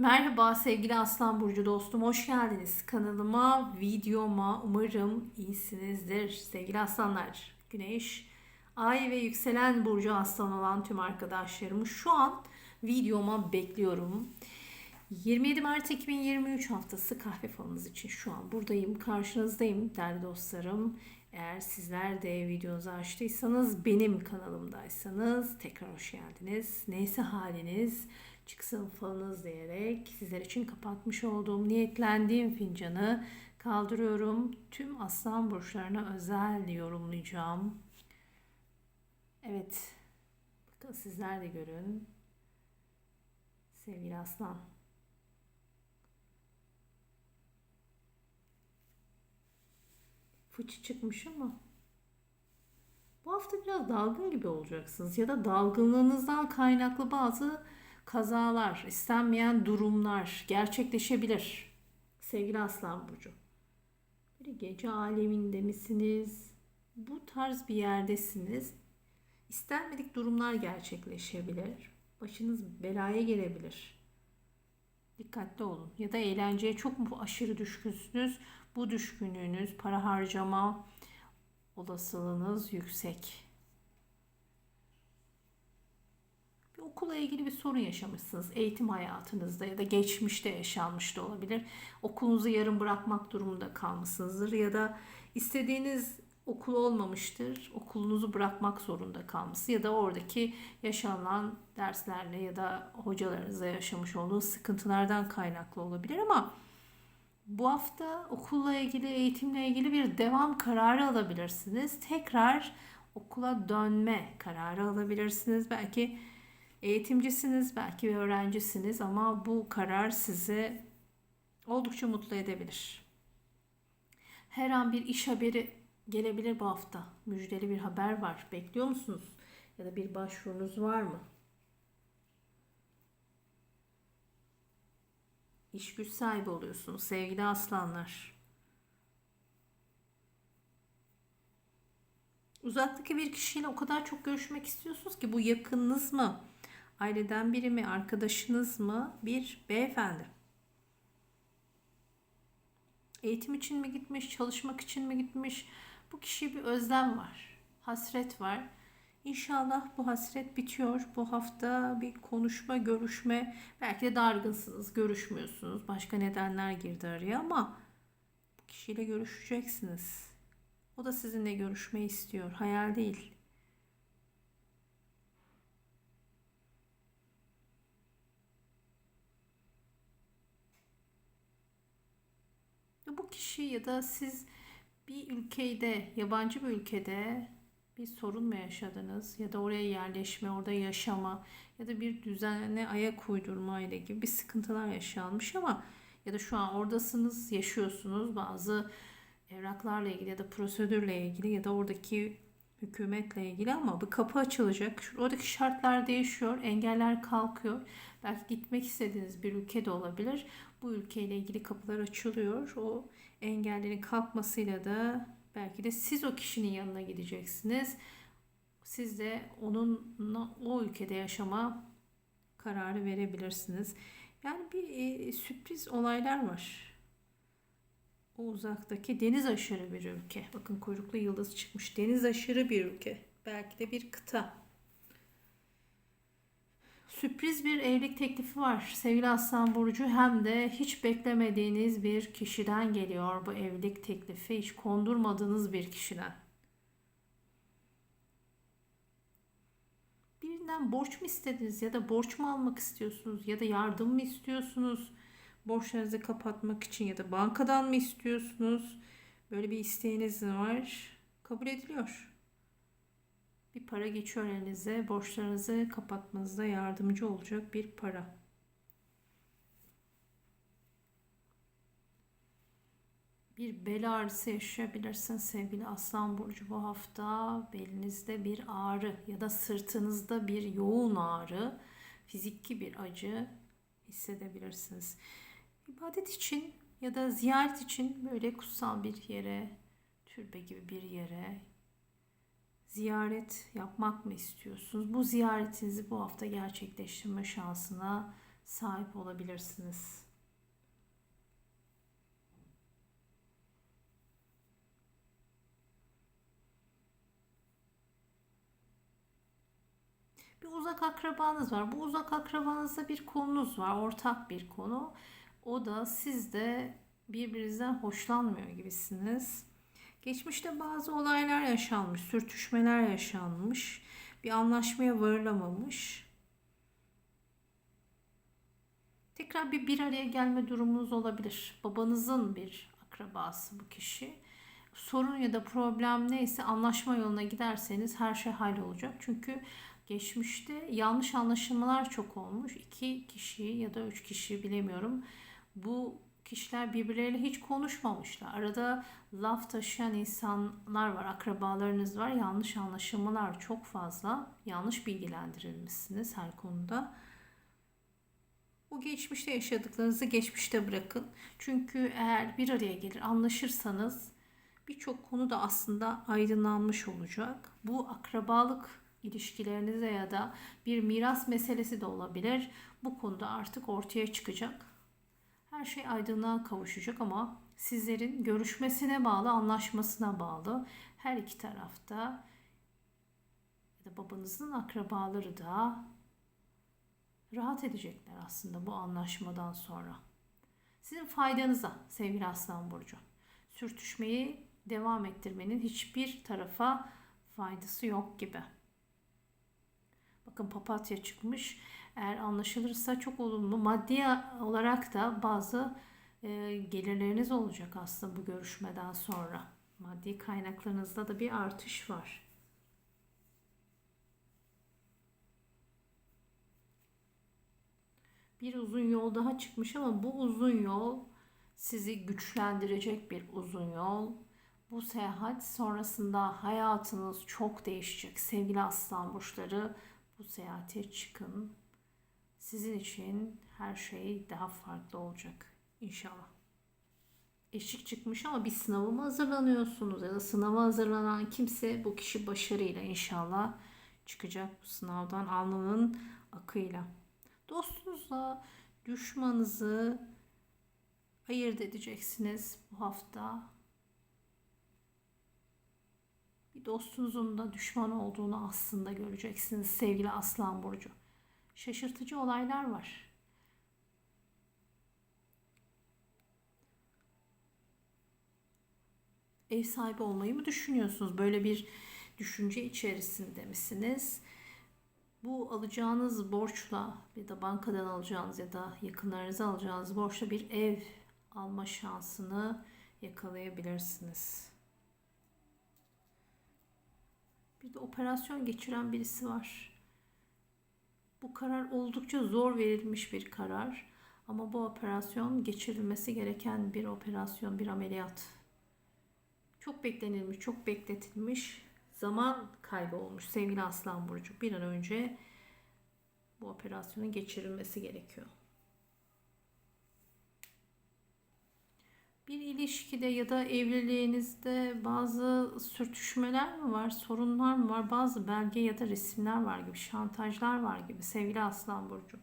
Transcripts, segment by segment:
Merhaba sevgili Aslan Burcu dostum. Hoş geldiniz kanalıma, videoma. Umarım iyisinizdir sevgili aslanlar. Güneş, ay ve yükselen burcu aslan olan tüm arkadaşlarımı şu an videoma bekliyorum. 27 Mart 2023 haftası kahve falınız için şu an buradayım, karşınızdayım değerli dostlarım. Eğer sizler de videonuzu açtıysanız, benim kanalımdaysanız tekrar hoş geldiniz. Neyse haliniz, çıksın falınız diyerek sizler için kapatmış olduğum niyetlendiğim fincanı kaldırıyorum. Tüm aslan burçlarına özel yorumlayacağım. Evet, bakın sizler de görün. Sevgili aslan. Fıçı çıkmış ama bu hafta biraz dalgın gibi olacaksınız ya da dalgınlığınızdan kaynaklı bazı kazalar, istenmeyen durumlar gerçekleşebilir. Sevgili Aslan Burcu. Bir gece aleminde misiniz? Bu tarz bir yerdesiniz. İstenmedik durumlar gerçekleşebilir. Başınız belaya gelebilir. Dikkatli olun. Ya da eğlenceye çok mu aşırı düşkünsünüz? Bu düşkünlüğünüz, para harcama olasılığınız yüksek. Bir okula ilgili bir sorun yaşamışsınız. Eğitim hayatınızda ya da geçmişte yaşanmış da olabilir. Okulunuzu yarım bırakmak durumunda kalmışsınızdır ya da istediğiniz okul olmamıştır. Okulunuzu bırakmak zorunda kalmışsınız ya da oradaki yaşanan derslerle ya da hocalarınızla yaşamış olduğunuz sıkıntılardan kaynaklı olabilir ama bu hafta okulla ilgili, eğitimle ilgili bir devam kararı alabilirsiniz. Tekrar okula dönme kararı alabilirsiniz. Belki eğitimcisiniz, belki bir öğrencisiniz ama bu karar sizi oldukça mutlu edebilir. Her an bir iş haberi gelebilir bu hafta. Müjdeli bir haber var. Bekliyor musunuz? Ya da bir başvurunuz var mı? İş güç sahibi oluyorsunuz sevgili aslanlar. Uzaktaki bir kişiyle o kadar çok görüşmek istiyorsunuz ki bu yakınınız mı? Aileden biri mi? Arkadaşınız mı? Bir beyefendi. Eğitim için mi gitmiş? Çalışmak için mi gitmiş? Bu kişiye bir özlem var. Hasret var İnşallah bu hasret bitiyor. Bu hafta bir konuşma, görüşme, belki de dargınsınız, görüşmüyorsunuz. Başka nedenler girdi araya ama bu kişiyle görüşeceksiniz. O da sizinle görüşmeyi istiyor. Hayal değil. Bu kişi ya da siz bir ülkede, yabancı bir ülkede bir sorun mu yaşadınız ya da oraya yerleşme, orada yaşama ya da bir düzene ayak uydurma ile gibi bir sıkıntılar yaşanmış ama ya da şu an oradasınız, yaşıyorsunuz bazı evraklarla ilgili ya da prosedürle ilgili ya da oradaki hükümetle ilgili ama bir kapı açılacak. Oradaki şartlar değişiyor, engeller kalkıyor. Belki gitmek istediğiniz bir ülke de olabilir. Bu ülkeyle ilgili kapılar açılıyor. O engellerin kalkmasıyla da Belki de siz o kişinin yanına gideceksiniz. Siz de onunla o ülkede yaşama kararı verebilirsiniz. Yani bir e, sürpriz olaylar var. O uzaktaki deniz aşırı bir ülke. Bakın kuyruklu yıldız çıkmış. Deniz aşırı bir ülke. Belki de bir kıta sürpriz bir evlilik teklifi var sevgili Aslan Burcu hem de hiç beklemediğiniz bir kişiden geliyor bu evlilik teklifi hiç kondurmadığınız bir kişiden. Birinden borç mu istediniz ya da borç mu almak istiyorsunuz ya da yardım mı istiyorsunuz? Borçlarınızı kapatmak için ya da bankadan mı istiyorsunuz? Böyle bir isteğiniz var. Kabul ediliyor bir para geçiyor elinize. Borçlarınızı kapatmanızda yardımcı olacak bir para. Bir bel ağrısı yaşayabilirsin sevgili Aslan Burcu bu hafta. Belinizde bir ağrı ya da sırtınızda bir yoğun ağrı, fiziki bir acı hissedebilirsiniz. İbadet için ya da ziyaret için böyle kutsal bir yere, türbe gibi bir yere ziyaret yapmak mı istiyorsunuz? Bu ziyaretinizi bu hafta gerçekleştirme şansına sahip olabilirsiniz. Bir uzak akrabanız var. Bu uzak akrabanızda bir konunuz var. Ortak bir konu. O da siz de birbirinizden hoşlanmıyor gibisiniz. Geçmişte bazı olaylar yaşanmış, sürtüşmeler yaşanmış. Bir anlaşmaya varılamamış. Tekrar bir bir araya gelme durumunuz olabilir. Babanızın bir akrabası bu kişi. Sorun ya da problem neyse anlaşma yoluna giderseniz her şey hallolacak. Çünkü geçmişte yanlış anlaşılmalar çok olmuş. İki kişi ya da üç kişi bilemiyorum. Bu kişiler birbirleriyle hiç konuşmamışlar. Arada laf taşıyan insanlar var, akrabalarınız var. Yanlış anlaşılmalar çok fazla. Yanlış bilgilendirilmişsiniz her konuda. Bu geçmişte yaşadıklarınızı geçmişte bırakın. Çünkü eğer bir araya gelir anlaşırsanız birçok konu da aslında aydınlanmış olacak. Bu akrabalık ilişkilerinize ya da bir miras meselesi de olabilir. Bu konuda artık ortaya çıkacak. Her şey aydınlığa kavuşacak ama sizlerin görüşmesine bağlı, anlaşmasına bağlı. Her iki tarafta ya da babanızın akrabaları da rahat edecekler aslında bu anlaşmadan sonra. Sizin faydanıza sevgili Aslan Burcu. Sürtüşmeyi devam ettirmenin hiçbir tarafa faydası yok gibi. Bakın papatya çıkmış. Eğer anlaşılırsa çok olumlu. Maddi olarak da bazı e, gelirleriniz olacak aslında bu görüşmeden sonra. Maddi kaynaklarınızda da bir artış var. Bir uzun yol daha çıkmış ama bu uzun yol sizi güçlendirecek bir uzun yol. Bu seyahat sonrasında hayatınız çok değişecek. Sevgili aslan burçları bu seyahate çıkın. Sizin için her şey daha farklı olacak inşallah. Eşik çıkmış ama bir sınava mı hazırlanıyorsunuz ya da sınava hazırlanan kimse bu kişi başarıyla inşallah çıkacak bu sınavdan alnının akıyla. Dostunuzla düşmanınızı ayırt edeceksiniz bu hafta. Bir dostunuzun da düşman olduğunu aslında göreceksiniz sevgili Aslan Burcu. Şaşırtıcı olaylar var. Ev sahibi olmayı mı düşünüyorsunuz? Böyle bir düşünce içerisinde misiniz? Bu alacağınız borçla ya da bankadan alacağınız ya da yakınlarınıza alacağınız borçla bir ev alma şansını yakalayabilirsiniz. Bir de operasyon geçiren birisi var. Bu karar oldukça zor verilmiş bir karar. Ama bu operasyon geçirilmesi gereken bir operasyon, bir ameliyat. Çok beklenilmiş, çok bekletilmiş zaman kaybı olmuş sevgili Aslan Burcu. Bir an önce bu operasyonun geçirilmesi gerekiyor. Bir ilişkide ya da evliliğinizde bazı sürtüşmeler mi var, sorunlar mı var, bazı belge ya da resimler var gibi, şantajlar var gibi sevgili Aslan Burcu.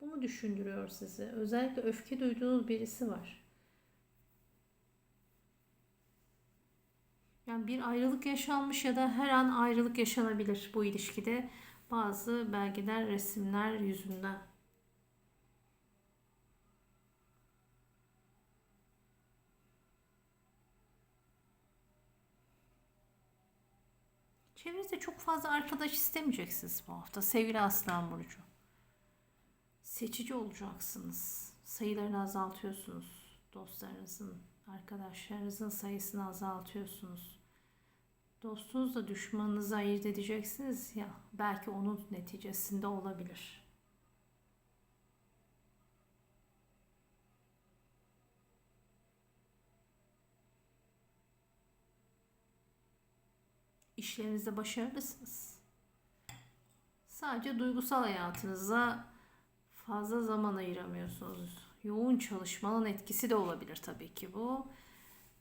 Bu mu düşündürüyor sizi? Özellikle öfke duyduğunuz birisi var. Yani bir ayrılık yaşanmış ya da her an ayrılık yaşanabilir bu ilişkide. Bazı belgeler, resimler yüzünden. Çevrenizde çok fazla arkadaş istemeyeceksiniz bu hafta sevgili Aslan Burcu. Seçici olacaksınız. Sayılarını azaltıyorsunuz. Dostlarınızın, arkadaşlarınızın sayısını azaltıyorsunuz. Dostunuzla düşmanınızı ayırt edeceksiniz ya belki onun neticesinde olabilir. İşlerinizde başarılısınız. Sadece duygusal hayatınıza fazla zaman ayıramıyorsunuz. Yoğun çalışmanın etkisi de olabilir tabii ki bu.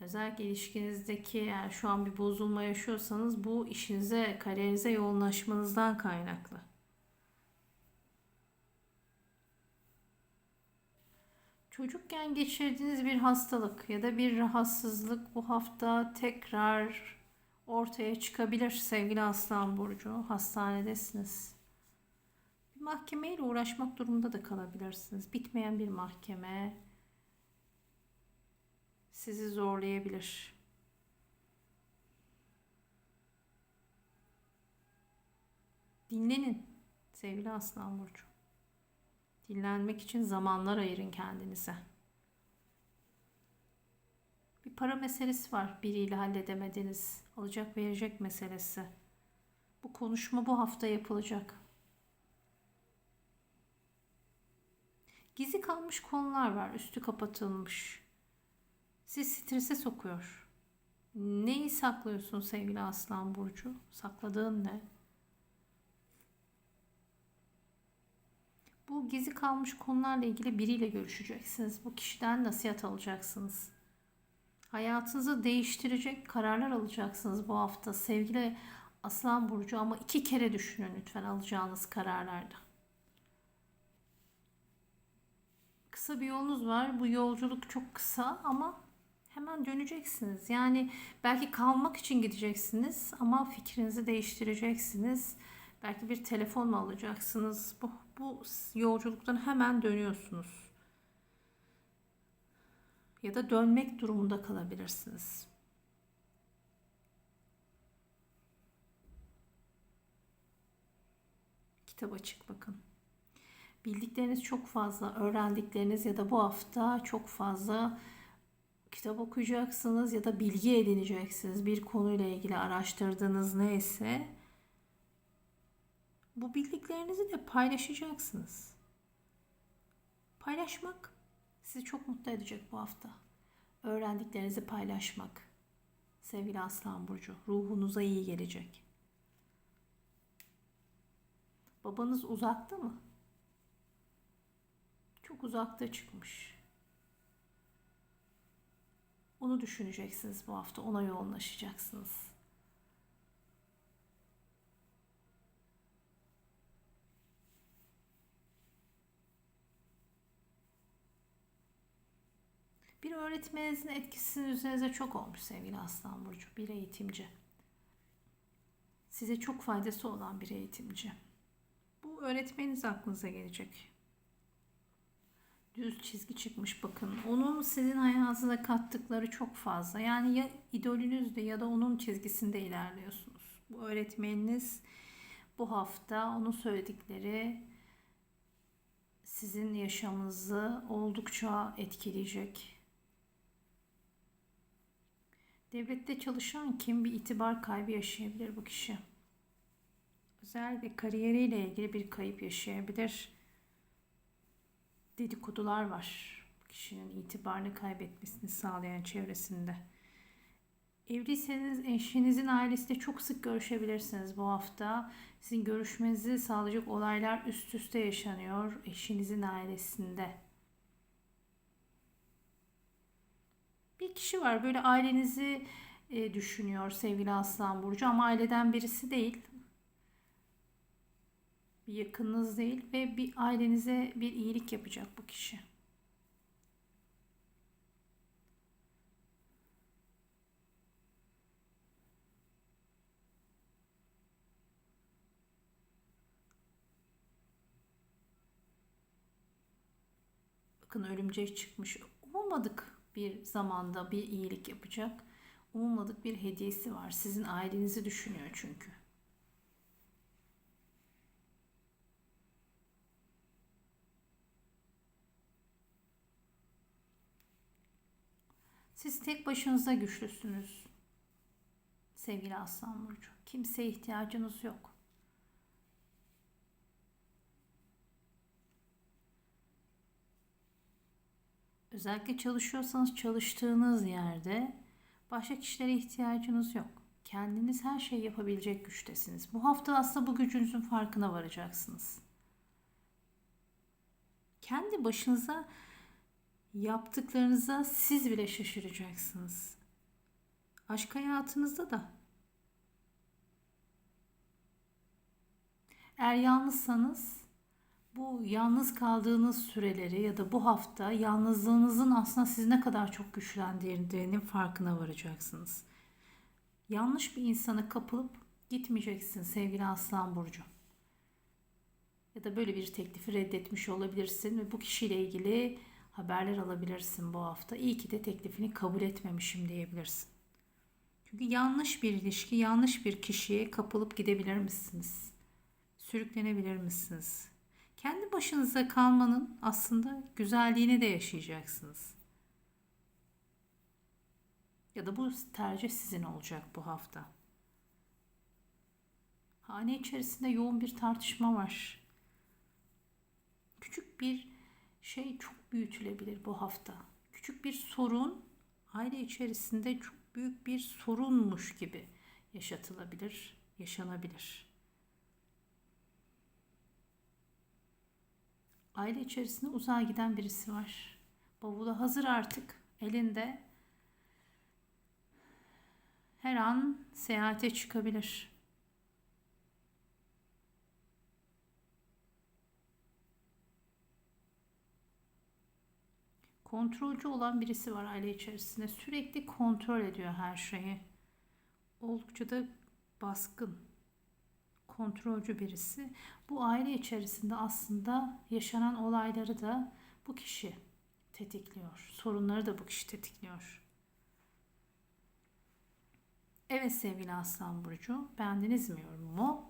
Özellikle ilişkinizdeki eğer şu an bir bozulma yaşıyorsanız bu işinize, kariyerinize yoğunlaşmanızdan kaynaklı. Çocukken geçirdiğiniz bir hastalık ya da bir rahatsızlık bu hafta tekrar ortaya çıkabilir sevgili Aslan Burcu. Hastanedesiniz. Bir mahkemeyle uğraşmak durumunda da kalabilirsiniz. Bitmeyen bir mahkeme sizi zorlayabilir. Dinlenin sevgili Aslan Burcu. Dinlenmek için zamanlar ayırın kendinize. Bir para meselesi var biriyle halledemediniz. Alacak verecek meselesi. Bu konuşma bu hafta yapılacak. Gizli kalmış konular var. Üstü kapatılmış. Siz strese sokuyor. Neyi saklıyorsun sevgili Aslan Burcu? Sakladığın ne? Bu gizli kalmış konularla ilgili biriyle görüşeceksiniz. Bu kişiden nasihat alacaksınız. Hayatınızı değiştirecek kararlar alacaksınız bu hafta sevgili Aslan Burcu ama iki kere düşünün lütfen alacağınız kararlarda. Kısa bir yolunuz var. Bu yolculuk çok kısa ama hemen döneceksiniz. Yani belki kalmak için gideceksiniz ama fikrinizi değiştireceksiniz. Belki bir telefon mu alacaksınız? Bu, bu yolculuktan hemen dönüyorsunuz. Ya da dönmek durumunda kalabilirsiniz. Kitap açık bakın. Bildikleriniz çok fazla, öğrendikleriniz ya da bu hafta çok fazla kitap okuyacaksınız ya da bilgi edineceksiniz. Bir konuyla ilgili araştırdığınız neyse bu bildiklerinizi de paylaşacaksınız. Paylaşmak sizi çok mutlu edecek bu hafta. Öğrendiklerinizi paylaşmak. Sevgili Aslan Burcu, ruhunuza iyi gelecek. Babanız uzakta mı? Çok uzakta çıkmış. Onu düşüneceksiniz bu hafta. Ona yoğunlaşacaksınız. Bir öğretmeninizin etkisi üzerinize çok olmuş sevgili Aslan Burcu. Bir eğitimci. Size çok faydası olan bir eğitimci. Bu öğretmeniniz aklınıza gelecek. Düz çizgi çıkmış bakın. Onun sizin hayatınıza kattıkları çok fazla. Yani ya idolünüzde ya da onun çizgisinde ilerliyorsunuz. Bu öğretmeniniz bu hafta onun söyledikleri sizin yaşamınızı oldukça etkileyecek. Devlette çalışan kim bir itibar kaybı yaşayabilir bu kişi. Özellikle kariyeriyle ilgili bir kayıp yaşayabilir. Dedikodular var. Bu kişinin itibarını kaybetmesini sağlayan çevresinde. Evliyseniz eşinizin ailesiyle çok sık görüşebilirsiniz bu hafta. Sizin görüşmenizi sağlayacak olaylar üst üste yaşanıyor eşinizin ailesinde. Kişi var böyle ailenizi e, düşünüyor sevgili Aslan Burcu ama aileden birisi değil. Bir yakınınız değil ve bir ailenize bir iyilik yapacak bu kişi. Bakın örümcek çıkmış. Ummadık bir zamanda bir iyilik yapacak. Ummadık bir hediyesi var. Sizin ailenizi düşünüyor çünkü. Siz tek başınıza güçlüsünüz. Sevgili Aslan Burcu. Kimseye ihtiyacınız yok. Özellikle çalışıyorsanız çalıştığınız yerde başka kişilere ihtiyacınız yok. Kendiniz her şeyi yapabilecek güçtesiniz. Bu hafta aslında bu gücünüzün farkına varacaksınız. Kendi başınıza yaptıklarınıza siz bile şaşıracaksınız. Aşk hayatınızda da. Eğer yalnızsanız bu yalnız kaldığınız süreleri ya da bu hafta yalnızlığınızın aslında sizi ne kadar çok güçlendirdiğinin farkına varacaksınız. Yanlış bir insana kapılıp gitmeyeceksin sevgili Aslan Burcu. Ya da böyle bir teklifi reddetmiş olabilirsin ve bu kişiyle ilgili haberler alabilirsin bu hafta. İyi ki de teklifini kabul etmemişim diyebilirsin. Çünkü yanlış bir ilişki, yanlış bir kişiye kapılıp gidebilir misiniz? Sürüklenebilir misiniz? Kendi başınıza kalmanın aslında güzelliğini de yaşayacaksınız. Ya da bu tercih sizin olacak bu hafta. Hane içerisinde yoğun bir tartışma var. Küçük bir şey çok büyütülebilir bu hafta. Küçük bir sorun aile içerisinde çok büyük bir sorunmuş gibi yaşatılabilir, yaşanabilir. Aile içerisinde uzağa giden birisi var. Bavulu hazır artık elinde. Her an seyahate çıkabilir. Kontrolcü olan birisi var aile içerisinde. Sürekli kontrol ediyor her şeyi. Oldukça da baskın, kontrolcü birisi. Bu aile içerisinde aslında yaşanan olayları da bu kişi tetikliyor. Sorunları da bu kişi tetikliyor. Evet sevgili Aslan Burcu, beğendiniz mi yorumumu?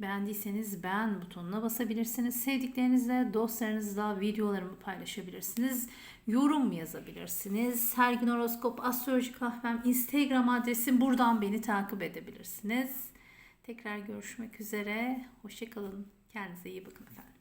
Beğendiyseniz beğen butonuna basabilirsiniz. Sevdiklerinizle, dostlarınızla videolarımı paylaşabilirsiniz. Yorum yazabilirsiniz. Her gün horoskop, astroloji kahvem, Instagram adresim. Buradan beni takip edebilirsiniz. Tekrar görüşmek üzere. Hoşçakalın. Kendinize iyi bakın efendim.